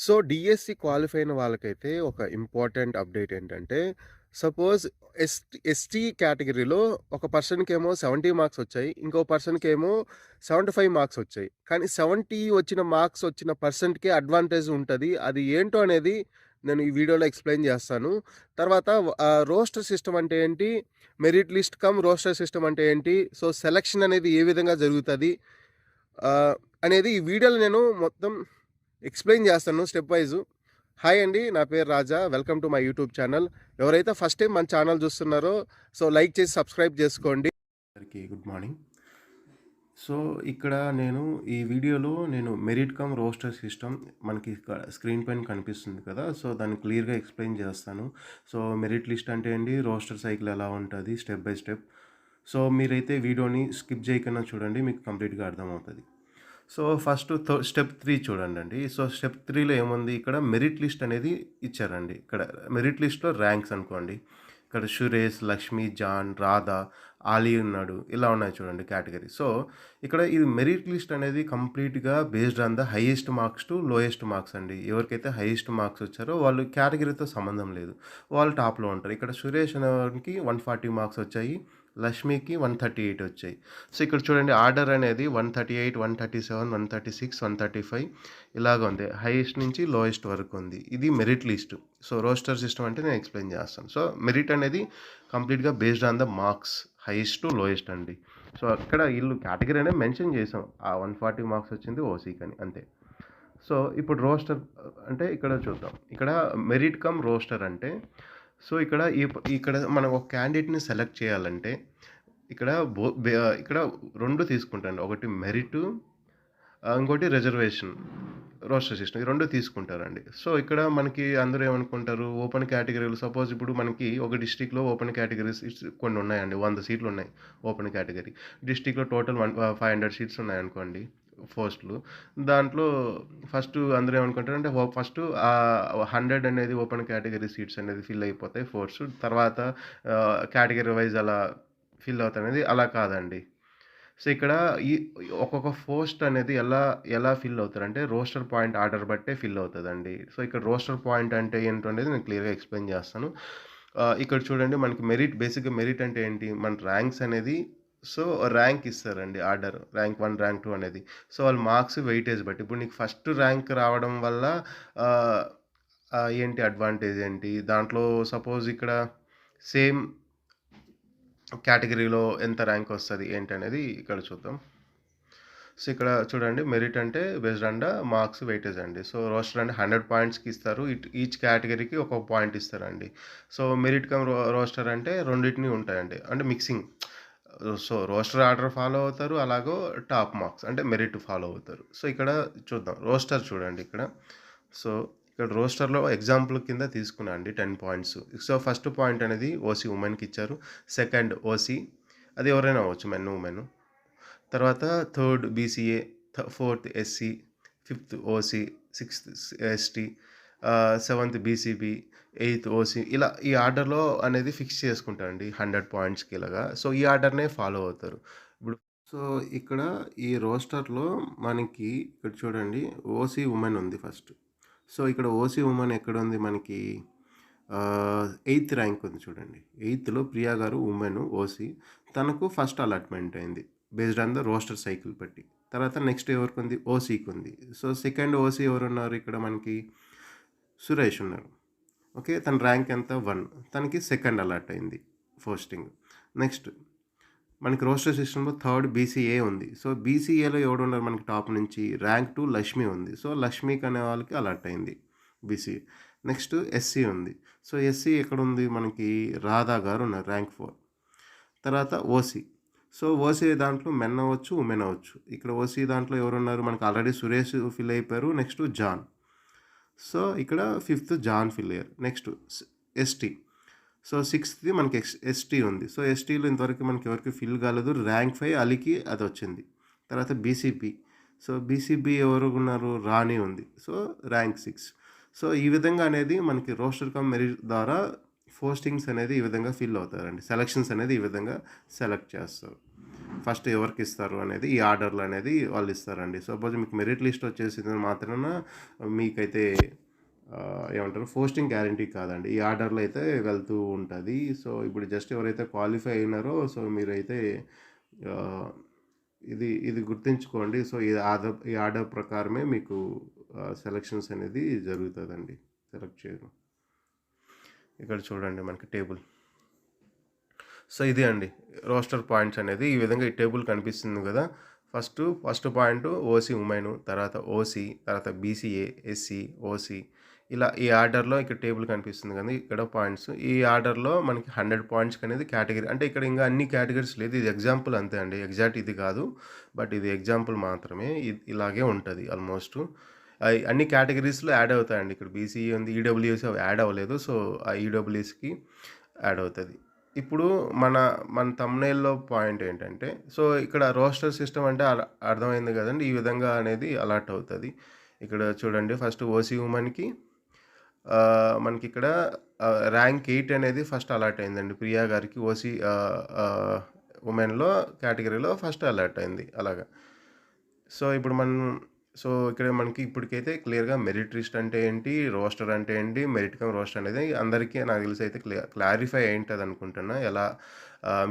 So DSC qualify అయిన వాళ్ళకైతే ఒక ఇంపార్టెంట్ అప్డేట్ ఏంటంటే సపోజ్ ఎస్టీ ఎస్టీ కేటగిరీలో ఒక పర్సన్‌కేమో 70 మార్క్స్ వచ్చాయి. ఇంకో పర్సన్‌కేమో 75 మార్క్స్ వచ్చాయి. కానీ 70 వచ్చిన మార్క్స్ వచ్చిన పర్సెంట్కి అడ్వాంటేజ్ ఉంటుంది అది ఏంటో అనేది నేను ఈ వీడియోలో ఎక్స్‌ప్లెయిన్ చేస్తాను. తర్వాత రోస్టర్ సిస్టమ్ అంటే ఏంటి? Merit list cum roster system అంటే ఏంటి? సో సెలక్షన్ అనేది ఏ విధంగా జరుగుతుంది అనేది ఈ వీడియోలో నేను మొత్తం ఎక్స్‌ప్లెయిన్ చేస్తాను స్టెప్ వైస్. హాయ్ అండి. నా పేరు Raja. Welcome to my YouTube channel. ఎవరైతే ఫస్ట్ టైం మన ఛానల్ చూస్తున్నారో సో లైక్ చేసి సబ్స్క్రైబ్ చేసుకోండి. అందరికీ గుడ్ మార్నింగ్. సో ఇక్కడ నేను ఈ వీడియోలో నేను మెరిట్ కమ్ రోస్టర్ సిస్టమ్ మనకి ఇక్కడ స్క్రీన్ పైన కనిపిస్తుంది కదా! సో దాన్ని క్లియర్‌గా ఎక్స్‌ప్లెయిన్ చేస్తాను. సో మెరిట్ లిస్ట్ అంటే ఏంటి? రోస్టర్ సైకిల్ ఎలా ఉంటుంది స్టెప్ బై స్టెప్. సో మీరైతే వీడియోని స్కిప్ చేయకుండా చూడండి. మీకు కంప్లీట్‌గా అర్థమవుతుంది so first the step three చూడండి సో స్టెప్ త్రీలో ఏముంది? ఇక్కడ మెరిట్ లిస్ట్ అనేది ఇచ్చారండి. ఇక్కడ మెరిట్ లిస్ట్‌లో ర్యాంక్స్ అనుకోండి. ఇక్కడ సురేష్, లక్ష్మి, జాన్, రాధా ఆలీ ఉన్నాడు. ఇలా ఉన్నాయి చూడండి కేటగిరీ సో ఇక్కడ ఇది మెరిట్ లిస్ట్ అనేది కంప్లీట్‌గా based on the highest marks to lowest marks అండి. ఎవరికైతే హైయెస్ట్ మార్క్స్ వచ్చారో వాళ్ళు కేటగిరీతో సంబంధం లేదు. వాళ్ళు టాప్‌లో ఉంటారు. ఇక్కడ సురేష్ అన్నవాడికి వన్ ఫార్టీ మార్క్స్ వచ్చాయి. లక్ష్మికి 138 వచ్చాయి. సో ఇక్కడ చూడండి ఆర్డర్ అనేది 138, 137, 136, 135 ఇలాగ ఉంది. హైయెస్ట్ నుంచి లోయెస్ట్ వరకు ఉంది. ఇది merit list. So roster system అంటే నేను ఎక్స్‌ప్లెయిన్ చేస్తాను. సో మెరిట్ అనేది కంప్లీట్‌గా based on the marks highest to lowest అండి. సో అక్కడ వీళ్ళు కేటగిరీ అనేది మెన్షన్ చేసాం. ఆ 140 మార్క్స్ వచ్చింది ఓసీకని అంతే. సో ఇప్పుడు రోస్టర్ అంటే ఇక్కడ చూద్దాం. ఇక్కడ మెరిట్ కమ్ రోస్టర్ అంటే సో ఇక్కడ ఈ ఇక్కడ మనం ఒక క్యాండిడేట్‌ని సెలెక్ట్ చేయాలంటే ఇక్కడ బో ఇక్కడ రెండు తీసుకుంటారండి. ఒకటి మెరిట్ ఇంకోటి రిజర్వేషన్ రోస్టర్ సిస్టమ్. ఈ రెండు తీసుకుంటారండి. సో ఇక్కడ మనకి అందరూ ఏమనుకుంటారు ఓపెన్ కేటగిరీలు సపోజ్ ఇప్పుడు మనకి ఒక డిస్ట్రిక్ట్‌లో ఓపెన్ కేటగిరీస్ కొన్ని ఉన్నాయండి. వంద సీట్లు ఉన్నాయి ఓపెన్ కేటగిరీ. డిస్ట్రిక్ట్‌లో total one five hundred seats ఉన్నాయనుకోండి పోస్టులు. దాంట్లో ఫస్ట్ అందరూ ఏమనుకుంటారంటే అంటే ఫస్ట్ హండ్రెడ్ అనేది ఓపెన్ కేటగిరీ సీట్స్ అనేది ఫిల్ అయిపోతాయి ఫోర్స్. తర్వాత కేటగిరీ వైస్ అలా ఫిల్ అవుతుంది అలా కాదండి. సో ఇక్కడ ఈ ఒక్కొక్క పోస్ట్ అనేది ఎలా ఎలా ఫిల్ అవుతారంటే రోస్టర్ పాయింట్ ఆర్డర్ బట్టే ఫిల్ అవుతుందండి సో ఇక్కడ రోస్టర్ పాయింట్ అంటే ఏంటో అనేది నేను క్లియర్‌గా ఎక్స్‌ప్లెయిన్ చేస్తాను. ఇక్కడ చూడండి మనకి మెరిట్ బేసిక్‌గా మెరిట్ అంటే ఏంటి? మన ర్యాంక్స్ అనేది సో ర్యాంక్ ఇస్తారండి order. Rank one rank two అనేది. సో వాళ్ళు మార్క్స్ వెయిటేజ్ బట్టి. ఇప్పుడు నీకు ఫస్ట్ ర్యాంక్ రావడం వల్ల ఏంటి అడ్వాంటేజ్ ఏంటి? దాంట్లో సపోజ్ ఇక్కడ సేమ్ కేటగిరీలో ఎంత ర్యాంక్ వస్తుంది ఏంటి అనేది ఇక్కడ చూద్దాం. సో ఇక్కడ చూడండి మెరిట్ అంటే బెస్ట్ అండ్ మార్క్స్ వెయిటేజ్ అండి. సో రోస్టర్ అంటే 100 పాయింట్స్‌కి ఇస్తారు. ఇట్ ఈచ్ కేటగిరీకి ఒక పాయింట్ ఇస్తారండి. సో మెరిట్ కమ్ రో రోస్టర్ అంటే రెండింటిని ఉంటాయండి. అంటే mixing. So roster order follow అవుతారు. అలాగో టాప్ మార్క్స్ అంటే మెరిట్ ఫాలో అవుతారు. సో ఇక్కడ చూద్దాం. రోస్టర్ చూడండి ఇక్కడ. సో ఇక్కడ రోస్టర్‌లో ఎగ్జాంపుల్ కింద తీసుకున్నా అండి 10 పాయింట్స్. సో ఫస్ట్ పాయింట్ అనేది ఓసీ ఉమెన్‌కి ఇచ్చారు. సెకండ్ ఓసీ అది ఎవరైనా అవ్వచ్చు మెన్, ఉమెన్. తర్వాత third BCA, fourth SC, fifth OC, sixth ST, seventh BCB, eighth OC ఇలా ఈ ఆర్డర్‌లో అనేది ఫిక్స్ చేసుకుంటారండి 100 పాయింట్స్‌కి ఇలాగా. సో ఈ ఆర్డర్‌నే ఫాలో అవుతారు. ఇప్పుడు సో ఇక్కడ ఈ రోస్టర్‌లో మనకి ఇక్కడ చూడండి ఓసీ ఉమెన్ ఉంది ఫస్ట్. సో ఇక్కడ ఓసీ ఉమెన్ ఎక్కడ ఉంది మనకి ఎయిత్ ర్యాంక్ ఉంది చూడండి. ఎయిత్‌లో ప్రియా గారు ఉమెన్ ఓసీ. తనకు ఫస్ట్ అలాట్‌మెంట్ అయింది. Based on the roster cycle పెట్టి తర్వాత నెక్స్ట్ ఎవరికి ఉంది ఓసీకి ఉంది. సో సెకండ్ ఓసీ ఎవరున్నారు ఇక్కడ మనకి? సురేష్ ఉన్నారు. ఓకే. తన ర్యాంక్ ఎంత? వన్ తనకి సెకండ్ అలాట్ అయింది పోస్టింగ్. నెక్స్ట్ మనకి రోస్టర్ సిస్టంలో థర్డ్ బీసీఏ ఉంది. సో బీసీఏలో ఎవడున్నారు మనకి టాప్ నుంచి? ర్యాంక్ టూ లక్ష్మి ఉంది. సో లక్ష్మికి అనే వాళ్ళకి అలాట్ అయింది బీసీఏ. నెక్స్ట్ ఎస్సీ ఉంది. సో ఎస్సీ ఎక్కడుంది మనకి? రాధా గారు ఉన్నారు ర్యాంక్ ఫోర్ తర్వాత ఓసీ. సో ఓసీ దాంట్లో మెన్ అవ్వచ్చు, ఉమెన్ అవ్వచ్చు. ఇక్కడ ఓసీ దాంట్లో ఎవరున్నారు? మనకి ఆల్రెడీ సురేష్ ఫిల్ అయిపోయారు. Next John. సో ఇక్కడ fifth John fill next ST. So సిక్స్త్‌ది మనకి ఎక్స్ ఎస్టీ ఉంది. సో ఎస్టీలో ఇంతవరకు మనకి ఎవరికి ఫిల్ కాలేదు. ర్యాంక్ ఫైవ్ అలికి అది వచ్చింది తర్వాత బీసీబీ. సో బీసీబీ ఎవరు ఉన్నారు? రాణి ఉంది. సో ర్యాంక్ సిక్స్ సో ఈ విధంగా అనేది మనకి రోస్టర్ కమ్ మెరిట్ ద్వారా పోస్టింగ్స్ అనేది ఈ విధంగా ఫిల్ అవుతారండి. సెలక్షన్స్ అనేది ఈ విధంగా సెలెక్ట్ చేస్తారు. ఫస్ట్ ఎవరికి ఇస్తారు అనేది ఈ ఆర్డర్లు అనేది వాళ్ళు ఇస్తారండి. సపోజ్ మీకు మెరిట్ లిస్ట్ వచ్చేసింది మాత్రాన మీకైతే ఏమంటారు పోస్టింగ్ గ్యారంటీ కాదండి. ఈ ఆర్డర్లో అయితే వెళ్తూ ఉంటుంది. సో ఇప్పుడు జస్ట్ ఎవరైతే క్వాలిఫై అయినారో సో మీరైతే ఇది ఇది గుర్తుంచుకోండి. సో ఈ ఆర్డర్ ఈ ఆర్డర్ ప్రకారమే మీకు సెలక్షన్స్ అనేది జరుగుతుందండి. సెలెక్ట్ చేయడం. ఇక్కడ చూడండి మనకి టేబుల్. సో ఇది అండి. రోస్టర్ పాయింట్స్ అనేది ఈ విధంగా ఈ టేబుల్ కనిపిస్తుంది కదా. First first point OC women తర్వాత ఓసీ తర్వాత బీసీఏ ఎస్సీ ఓసీ ఇలా ఈ ఆర్డర్లో ఇక్కడ టేబుల్ కనిపిస్తుంది కదా ఇక్కడ పాయింట్స్. ఈ ఆర్డర్లో మనకి హండ్రెడ్ పాయింట్స్ అనేది కేటగిరీ. అంటే ఇక్కడ ఇంకా అన్ని కేటగిరీస్ లేదు. ఇది ఎగ్జాంపుల్ అంతే అండి. ఎగ్జాక్ట్ ఇది కాదు. బట్ ఇది ఎగ్జాంపుల్ మాత్రమే. ఇది ఇలాగే ఉంటుంది ఆల్మోస్ట్. అన్ని కేటగిరీస్లో యాడ్ అవుతాయండి. ఇక్కడ బీసీఈ ఉంది ఈడబ్ల్యూఎస్ అవి యాడ్ అవ్వలేదు. సో ఆ ఈడబ్ల్యూఎస్కి యాడ్ అవుతుంది. ఇప్పుడు మన మన తమ్నేల్లో పాయింట్ ఏంటంటే సో ఇక్కడ రోస్టర్ సిస్టమ్ అంటే అర్థమైంది కదండి ఈ విధంగా అనేది అలర్ట్ అవుతుంది. ఇక్కడ చూడండి ఫస్ట్ ఓసీ ఉమెన్కి మనకి ఇక్కడ ర్యాంక్ ఎయిట్ అనేది ఫస్ట్ అలర్ట్ అయిందండి. ప్రియా గారికి ఓసీ ఉమెన్లో కేటగిరీలో ఫస్ట్ అలర్ట్ అయింది అలాగా. సో ఇప్పుడు మనం సో ఇక్కడ మనకి ఇప్పటికైతే క్లియర్గా మెరిట్ లిస్ట్ అంటే ఏంటి రోస్టర్ అంటే ఏంటి మెరిట్ కమ్ రోస్టర్ అనేది అందరికీ నాకు తెలిసి అయితే క్లియర్ క్లారిఫై అయింటుంది అనుకుంటున్నా. ఎలా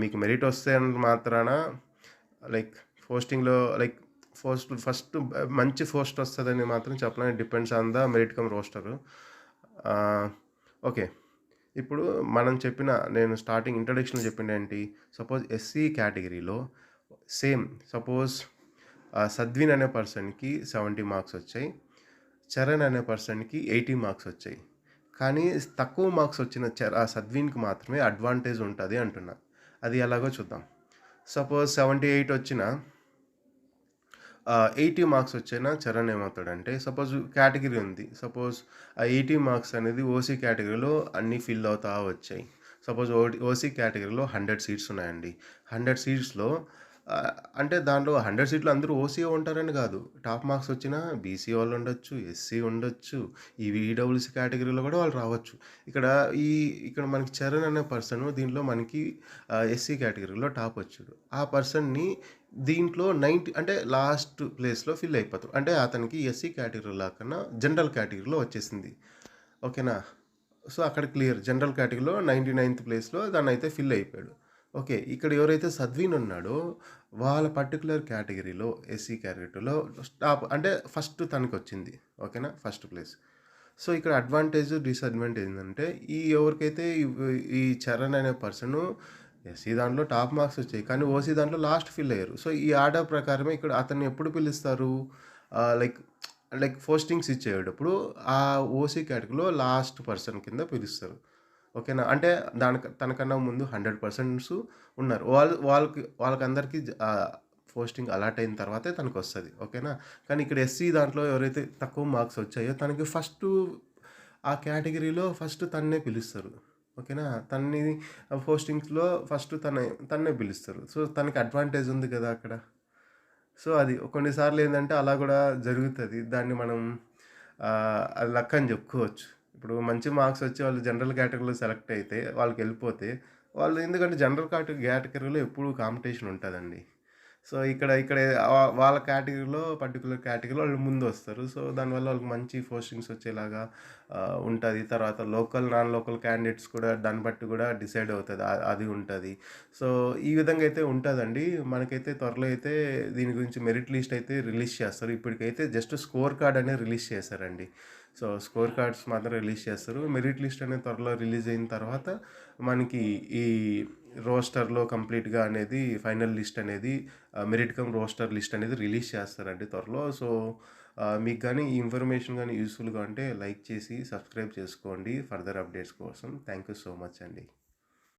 మీకు మెరిట్ వస్తే మాత్రాన లైక్ పోస్టింగ్లో లైక్ పోస్ట్ ఫస్ట్ మంచి పోస్ట్ వస్తుందని మాత్రం చెప్పలేని depends on the merit cum roster. Okay. ఇప్పుడు మనం చెప్పిన నేను స్టార్టింగ్ ఇంట్రడక్షన్లో చెప్పిన ఏంటి సపోజ్ ఎస్సీ కేటగిరీలో సేమ్ సపోజ్ సద్విన్ అనే పర్సన్కి సెవెంటీ మార్క్స్ వచ్చాయి. చరణ్ అనే పర్సన్కి ఎయిటీ మార్క్స్ వచ్చాయి. కానీ తక్కువ మార్క్స్ వచ్చిన చర ఆ సద్విన్కి మాత్రమే అడ్వాంటేజ్ ఉంటుంది అంటున్నా. అది ఎలాగో చూద్దాం. సపోజ్ సెవెంటీ ఎయిట్ వచ్చిన ఎయిటీ మార్క్స్ వచ్చిన చరణ్ ఏమవుతాడంటే సపోజ్ కేటగిరీ ఉంది. సపోజ్ ఆ ఎయిటీ మార్క్స్ అనేది ఓసీ కేటగిరీలో అన్నీ ఫిల్ అవుతా వచ్చాయి. సపోజ్ ఓ ఓసీ కేటగిరీలో హండ్రెడ్ సీట్స్ ఉన్నాయండి. హండ్రెడ్ సీట్స్లో అంటే దాంట్లో హండ్రెడ్ సీట్లు అందరూ ఓసీ ఉంటారని కాదు. టాప్ మార్క్స్ వచ్చిన బీసీ వాళ్ళు ఉండొచ్చు ఎస్సీ ఉండొచ్చు ఈ ఈడబ్ల్యూసీ కేటగిరీలో కూడా వాళ్ళు రావచ్చు. ఇక్కడ ఈ ఇక్కడ మనకి చరణ్ అనే పర్సన్ దీంట్లో మనకి ఎస్సీ కేటగిరీలో టాప్ వచ్చాడు. ఆ పర్సన్ని దీంట్లో నైంటీ అంటే లాస్ట్ ప్లేస్లో ఫిల్ అయిపోతారు. అంటే అతనికి ఎస్సీ కేటగిరీలో కన్నా జనరల్ కేటగిరీలో వచ్చేసింది. ఓకేనా? సో అక్కడ క్లియర్ జనరల్ కేటగిరీలో నైంటీ నైన్త్ ప్లేస్లో దాన్ని అయితే ఫిల్ అయిపోయాడు. ఓకే. ఇక్కడ ఎవరైతే సద్విన్ ఉన్నాడో వాళ్ళ పర్టికులర్ కేటగిరీలో ఎస్సీ కేటగిరీలో టాప్ అంటే ఫస్ట్ తనకి వచ్చింది ఓకేనా? First place. సో ఇక్కడ అడ్వాంటేజ్ డిసడ్వాంటేజ్ ఏంటంటే ఈ ఎవరికైతే ఈ- ఈ చరణ్ అనే పర్సన్ ఎస్సీ దాంట్లో టాప్ మార్క్స్ వచ్చాయి కానీ ఓసీ దాంట్లో లాస్ట్ ఫిల్ అయ్యారు. సో ఈ ఆర్డర్ ప్రకారమే ఇక్కడ అతన్ని ఎప్పుడు పిలుస్తారు? లైక్ లైక్ పోస్టింగ్స్ ఇచ్చేటప్పుడు ఆ ఓసీ కేటగిరీలో లాస్ట్ పర్సన్ కింద పిలుస్తారు. ఓకేనా? అంటే దాని తనకన్నా ముందు హండ్రెడ్ పర్సెంట్స్ ఉన్నారు. వాళ్ళు వాళ్ళకి వాళ్ళకందరికీ పోస్టింగ్ అలాట్ అయిన తర్వాతే తనకు వస్తుంది ఓకేనా? కానీ ఇక్కడ ఎస్సీ దాంట్లో ఎవరైతే తక్కువ మార్క్స్ వచ్చాయో తనకి ఫస్ట్ ఆ కేటగిరీలో ఫస్ట్ తన్నే పిలుస్తారు. ఓకేనా? తన్ని పోస్టింగ్స్లో ఫస్ట్ తన తన్నే పిలుస్తారు. సో తనకి అడ్వాంటేజ్ ఉంది కదా అక్కడ. సో అది కొన్నిసార్లు ఏంటంటే అలా కూడా జరుగుతుంది. దాన్ని మనం ఆ, లక్ అని చెప్పుకోవచ్చు. ఇప్పుడు మంచి మార్క్స్ వచ్చి వాళ్ళు జనరల్ కేటగిరీలో సెలెక్ట్ అయితే వాళ్ళకి వెళ్ళిపోతే వాళ్ళు ఎందుకంటే జనరల్ కేటగిరీ కేటగిరీలో ఎప్పుడు కాంపిటీషన్ ఉంటుందండి. సో ఇక్కడ ఇక్కడ వాళ్ళ కేటగిరీలో పర్టికులర్ కేటగిరీలో వాళ్ళు ముందు వస్తారు సో దానివల్ల వాళ్ళకి మంచి పోస్టింగ్స్ వచ్చేలాగా ఉంటుంది. తర్వాత లోకల్ నాన్ లోకల్ క్యాండిడేట్స్ కూడా దాన్ని బట్టి కూడా డిసైడ్ అవుతుంది. అది ఉంటుంది. సో ఈ విధంగా అయితే ఉంటుందండి. మనకైతే త్వరలో అయితే దీని గురించి మెరిట్ లిస్ట్ అయితే రిలీజ్ చేస్తారు. ఇప్పటికైతే జస్ట్ స్కోర్ కార్డ్ అనేది రిలీజ్ చేశారండి. సో స్కోర్ కార్డ్స్ మాత్రం రిలీజ్ చేస్తారు. మెరిట్ లిస్ట్ అనేది త్వరలో రిలీజ్ అయిన తర్వాత మనకి ఈ రోస్టర్లో కంప్లీట్గా అనేది ఫైనల్ లిస్ట్ అనేది మెరిట్ కమ్ రోస్టర్ లిస్ట్ అనేది రిలీజ్ చేస్తారండి త్వరలో. సో మీకు కానీ ఈ ఇన్ఫర్మేషన్ కానీ యూస్ఫుల్గా ఉంటే లైక్ చేసి సబ్స్క్రైబ్ చేసుకోండి. ఫర్దర్ అప్డేట్స్ కోసం థ్యాంక్ యూ సో మచ్ అండి.